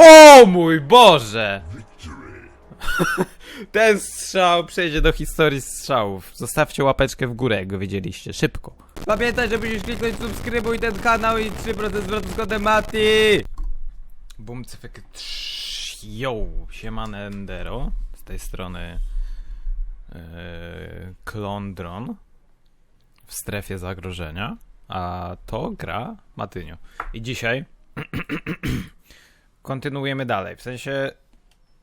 O mój Boże! Ten strzał przejdzie do historii strzałów. Zostawcie łapeczkę w górę, jak go wiedzieliście. Szybko. Pamiętaj, że musisz kliknąć subskrybuj ten kanał i 3% zwrotu z kodem Mati! Boom cyfek Yo, siemane Endero. Z tej strony yy, Klondron w strefie zagrożenia. A to gra Matynio. I dzisiaj kontynuujemy dalej. W sensie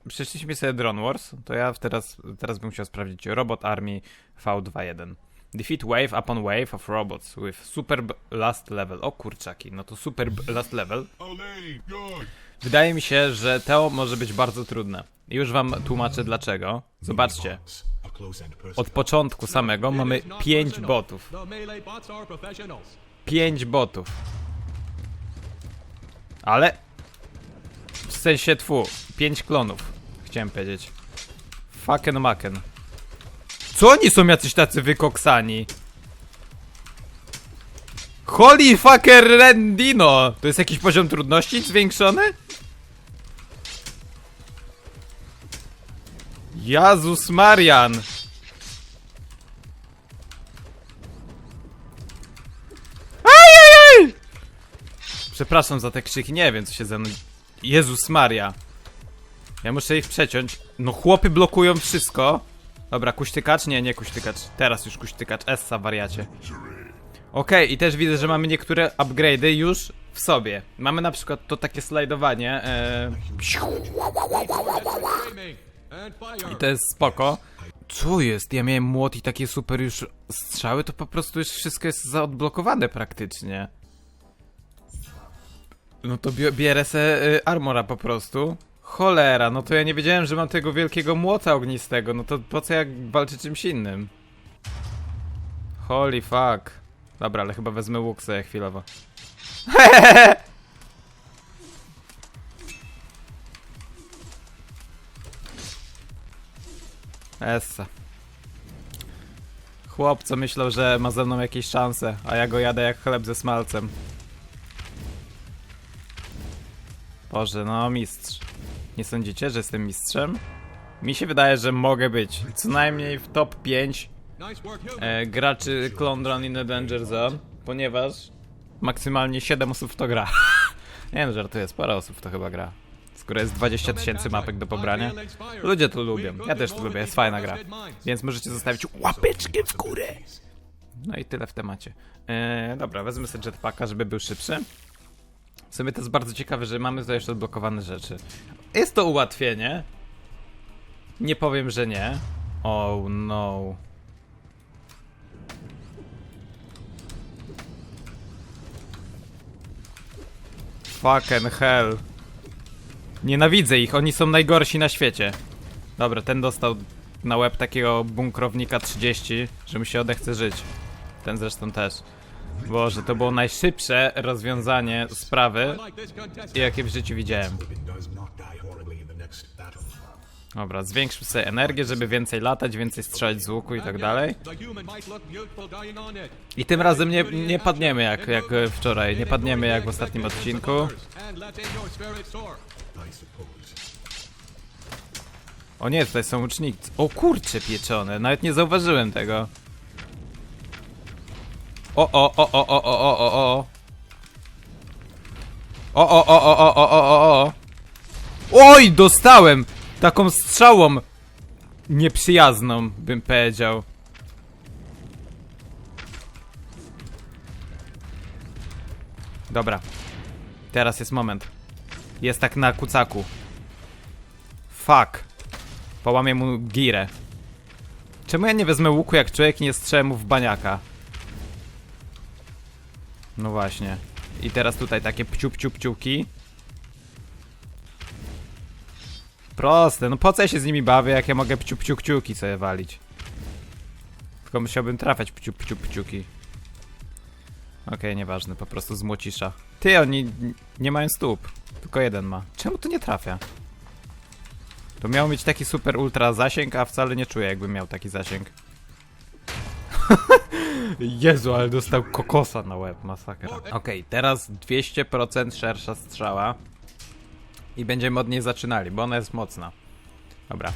przeszliśmy sobie Drone Wars, to ja teraz, teraz bym chciał sprawdzić Robot Army V21. Defeat wave upon wave of robots with superb last level. O kurczaki, no to superb last level. Wydaje mi się, że to może być bardzo trudne. I już wam tłumaczę dlaczego. Zobaczcie, od początku samego mamy 5 botów. The melee bots are professionals. 5 botów. Ale... W sensie tfu, 5 klonów. Chciałem powiedzieć. Fucken maken. Co oni są jacyś tacy wykoksani? Holy fucker Rendino! To jest jakiś poziom trudności zwiększony? Jezus Marian! Przepraszam za te krzyki, nie wiem co się ze mną... Jezus Maria. Ja muszę ich przeciąć. No chłopy blokują wszystko. Dobra, kuśtykacz? Nie, nie kuśtykacz. Teraz już kuśtykacz. Essa, wariacie. Okej, i też widzę, że mamy niektóre upgrade'y już w sobie. Mamy na przykład to takie slajdowanie. E... I to jest spoko. Co jest? Ja miałem młot i takie super już strzały, to po prostu już wszystko jest zaodblokowane praktycznie. No to bie- bierę se y, armora po prostu. Cholera, no to ja nie wiedziałem, że mam tego wielkiego młota ognistego, no to po co jak walczy czymś innym? Holy fuck. Dobra, ale chyba wezmę łuk sobie chwilowo. Essa. Chłop, co myślał, że ma ze mną jakieś szanse, a ja go jadę jak chleb ze smalcem. Boże, no mistrz. Nie sądzicie, że jestem mistrzem? Mi się wydaje, że mogę być. Co najmniej w top 5 Nice work, human. e, graczy Clone in the Danger Zone, ponieważ maksymalnie 7 osób w to gra. Nie no, żartuję, sporo osób w to chyba gra. Skoro jest 20 tysięcy mapek do pobrania. Ludzie to lubią, ja też to lubię, jest fajna gra. Więc możecie zostawić łapeczkę w górę. No i tyle w temacie. E, dobra, wezmę sobie jetpacka, żeby był szybszy. W sumie to jest bardzo ciekawe, że mamy tutaj jeszcze odblokowane rzeczy. Jest to ułatwienie. Nie powiem, że nie. Oh no. Fucking hell. Nienawidzę ich, oni są najgorsi na świecie. Dobra, ten dostał na łeb takiego bunkrownika 30, że mu się odechce żyć. Ten zresztą też. Boże, to było najszybsze rozwiązanie sprawy, jakie w życiu widziałem. Dobra, zwiększmy sobie energię, żeby więcej latać, więcej strzelać z łuku i tak dalej. I tym razem nie, nie padniemy jak, jak wczoraj, nie padniemy jak w ostatnim odcinku. O nie, tutaj są łucznicy. O kurcze pieczone, nawet nie zauważyłem tego. O, o, o, o, o, o, o, o, o. O, o, o, o, o, o, o, o, o. Oj, dostałem! Taką strzałą nieprzyjazną, bym powiedział. Dobra. Teraz jest moment. Jest tak na kucaku. Fuck. Połamię mu girę. Czemu ja nie wezmę łuku jak człowiek nie strzelę w baniaka? No właśnie. I teraz tutaj takie pciup, pciup, pciuki. Proste, no po co ja się z nimi bawię, jak ja mogę pciup, pciup, pciuki sobie walić? Tylko musiałbym trafiać pciup, pciup, pciuki. Okej, nieważne, po prostu z młocisza. Ty, oni nie mają stóp. Tylko jeden ma. Czemu to nie trafia? To miał mieć taki super ultra zasięg, a wcale nie czuję jakbym miał taki zasięg. Jezu, ale dostał kokosa na łeb, masakra. Okej, teraz 200% szersza strzała. I będziemy od niej zaczynali, bo ona jest mocna. Dobra.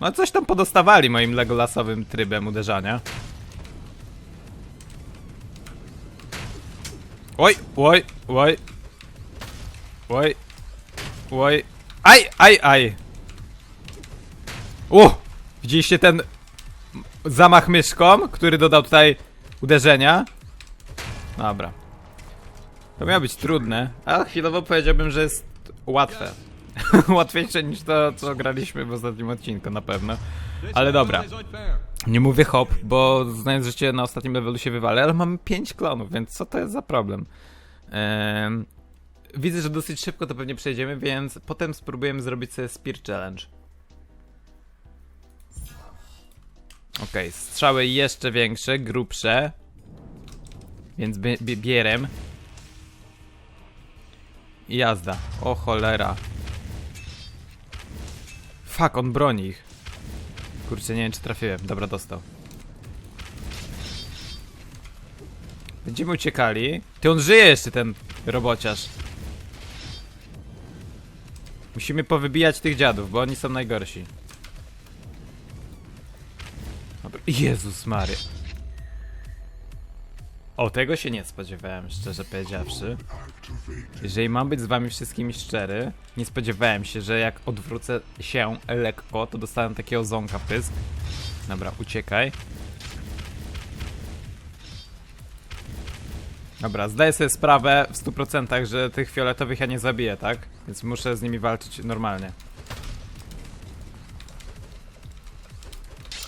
No coś tam podostawali moim legolasowym trybem uderzania. Oj, oj, oj. Oj. Oj. Aj, aj, aj. U! Widzieliście ten zamach myszką, który dodał tutaj uderzenia? Dobra. To miało być trudne, a chwilowo powiedziałbym, że jest łatwe. Łatwiejsze niż to, co graliśmy w ostatnim odcinku, na pewno. Ale dobra. Nie mówię hop, bo znając, że cię na ostatnim levelu się wywalę, ale mamy 5 klonów, więc co to jest za problem? Em, widzę, że dosyć szybko to pewnie przejdziemy, więc potem spróbujemy zrobić sobie Spear Challenge. Okej, strzały jeszcze większe, grubsze. Więc bie bie bierem. I jazda. O cholera. Fuck, on broni ich. Kurczę, nie wiem czy trafiłem. Dobra, dostał. Będziemy uciekali. Ty on żyje jeszcze ten robociarz. Musimy powybijać tych dziadów, bo oni są najgorsi. Jezus Mary. O, tego się nie spodziewałem, szczerze powiedziawszy. Jeżeli mam być z wami wszystkimi szczery, nie spodziewałem się, że jak odwrócę się lekko, to dostanę takiego ząka pysk. Dobra, uciekaj. Dobra, zdaję sobie sprawę w 100%, że tych fioletowych ja nie zabiję, tak? Więc muszę z nimi walczyć normalnie.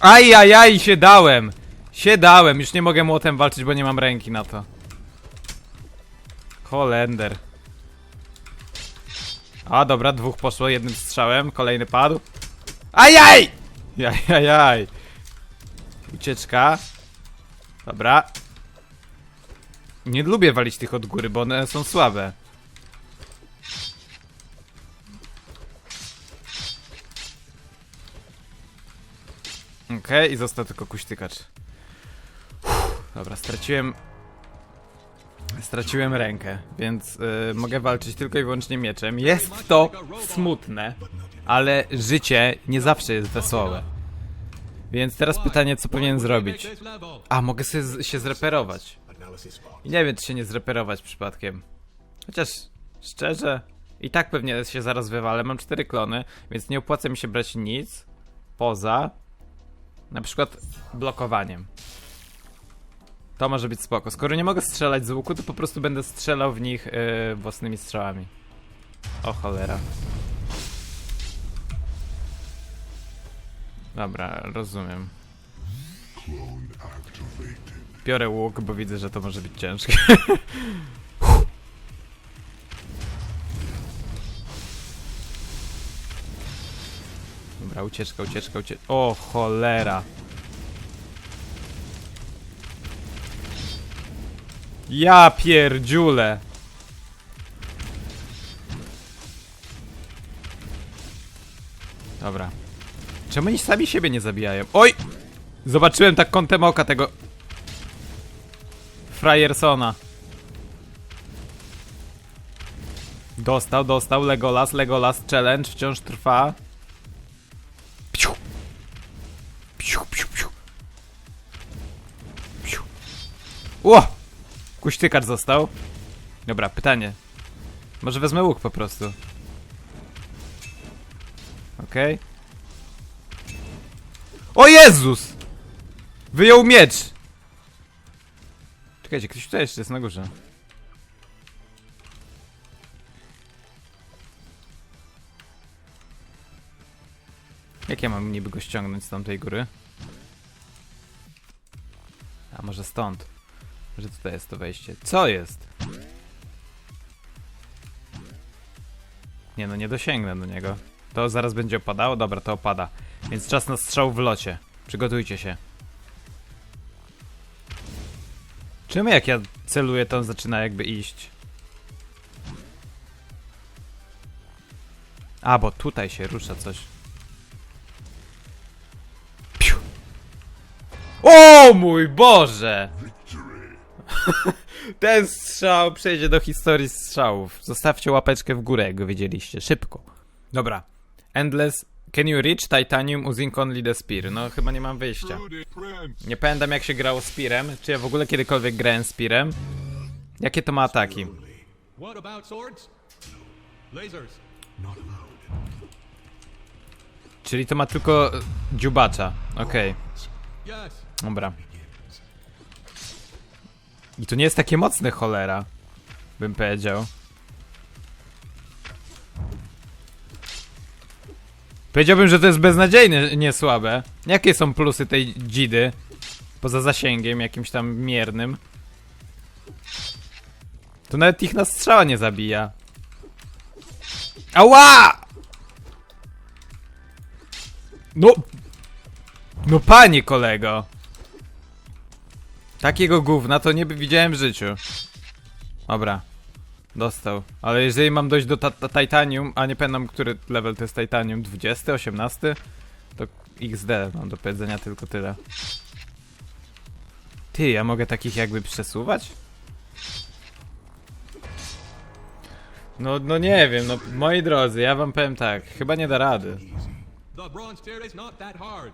Ajajaj, się dałem! Się dałem, już nie mogę młotem walczyć, bo nie mam ręki na to. Holender. A dobra, dwóch poszło jednym strzałem, kolejny padł. Ajaj! Jajajaj. Ucieczka. Dobra. Nie lubię walić tych od góry, bo one są słabe. Okej, i został tylko kuśtykacz. Dobra, straciłem Straciłem rękę, więc y, mogę walczyć tylko i wyłącznie mieczem. Jest to smutne, ale życie nie zawsze jest wesołe. Więc teraz pytanie, co powinien zrobić? A, mogę sobie się zreperować. I nie wiem, czy się nie zreperować przypadkiem. Chociaż, szczerze, i tak pewnie się zaraz wywalę. Mam cztery klony, więc nie opłaca mi się brać nic poza na przykład blokowaniem. To może być spoko. Skoro nie mogę strzelać z łuku, to po prostu będę strzelał w nich yy, własnymi strzałami. O cholera. Dobra, rozumiem. Biorę łuk, bo widzę, że to może być ciężkie. ucieczka, ucieczka, ucieczka. O cholera. Ja pierdziule. Dobra. Czemu oni sami siebie nie zabijają? Oj! Zobaczyłem tak kątem oka tego Frajersona. Dostał, dostał. Legolas, Legolas challenge wciąż trwa. Ło! Kuśtykacz został. Dobra, pytanie. Może wezmę łuk po prostu. Okej. O Jezus! Wyjął miecz! Czekajcie, ktoś tutaj jeszcze jest na górze. Jak ja mam niby go ściągnąć z tamtej góry? A może stąd? Może tutaj jest to wejście. Co jest? Nie no, nie dosięgnę do niego. To zaraz będzie opadało? Dobra, to opada. Więc czas na strzał w locie. Przygotujcie się. Czemu jak ja celuję, to on zaczyna jakby iść? A, bo tutaj się rusza coś. Piu. O mój Boże! Ten strzał przejdzie do historii strzałów. Zostawcie łapeczkę w górę, jak go wiedzieliście. Szybko. Dobra. Endless. Can you reach titanium using only the spear? No chyba nie mam wyjścia. Nie pamiętam jak się grało spearem. Czy ja w ogóle kiedykolwiek grałem spearem? Jakie to ma ataki? Czyli to ma tylko e, dziubacza. Okej, Yes. dobra. I to nie jest takie mocne cholera. Bym powiedział. Powiedziałbym, że to jest beznadziejnie nie słabe. Jakie są plusy tej dzidy? Poza zasięgiem jakimś tam miernym. To nawet ich na strzała nie zabija. Ała! No! No panie kolego! Takiego gówna to nie widziałem w życiu. Dobra. Dostał. Ale jeżeli mam dojść do ta ta Titanium, a nie pamiętam, który level to jest Titanium, 20, 18? To XD mam do powiedzenia tylko tyle. Ty, ja mogę takich jakby przesuwać? No, no nie wiem, no moi drodzy, ja wam powiem tak, chyba nie da rady. The bronze tier is not that hard.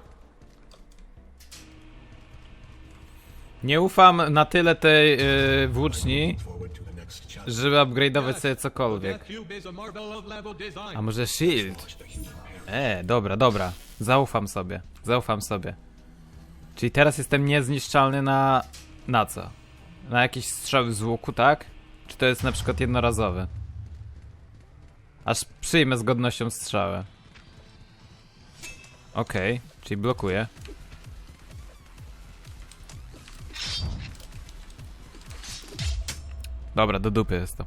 Nie ufam na tyle tej yy, włóczni, żeby upgrade'ować sobie cokolwiek. A może shield? E, dobra, dobra. Zaufam sobie. Zaufam sobie. Czyli teraz jestem niezniszczalny na... Na co? Na jakieś strzały z łuku, tak? Czy to jest na przykład jednorazowy? Aż przyjmę z godnością strzałę. Okej, czyli blokuję. Dobra, do dupy jest to.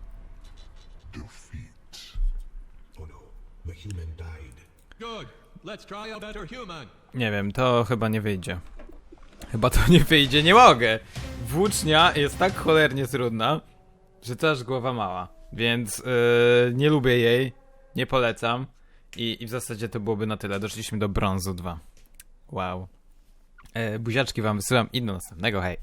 Nie wiem, to chyba nie wyjdzie. Chyba to nie wyjdzie, nie mogę! Włócznia jest tak cholernie trudna, że to aż głowa mała. Więc yy, nie lubię jej, nie polecam. I, I w zasadzie to byłoby na tyle. Doszliśmy do brązu 2. Wow. E, buziaczki wam wysyłam i do następnego, hej.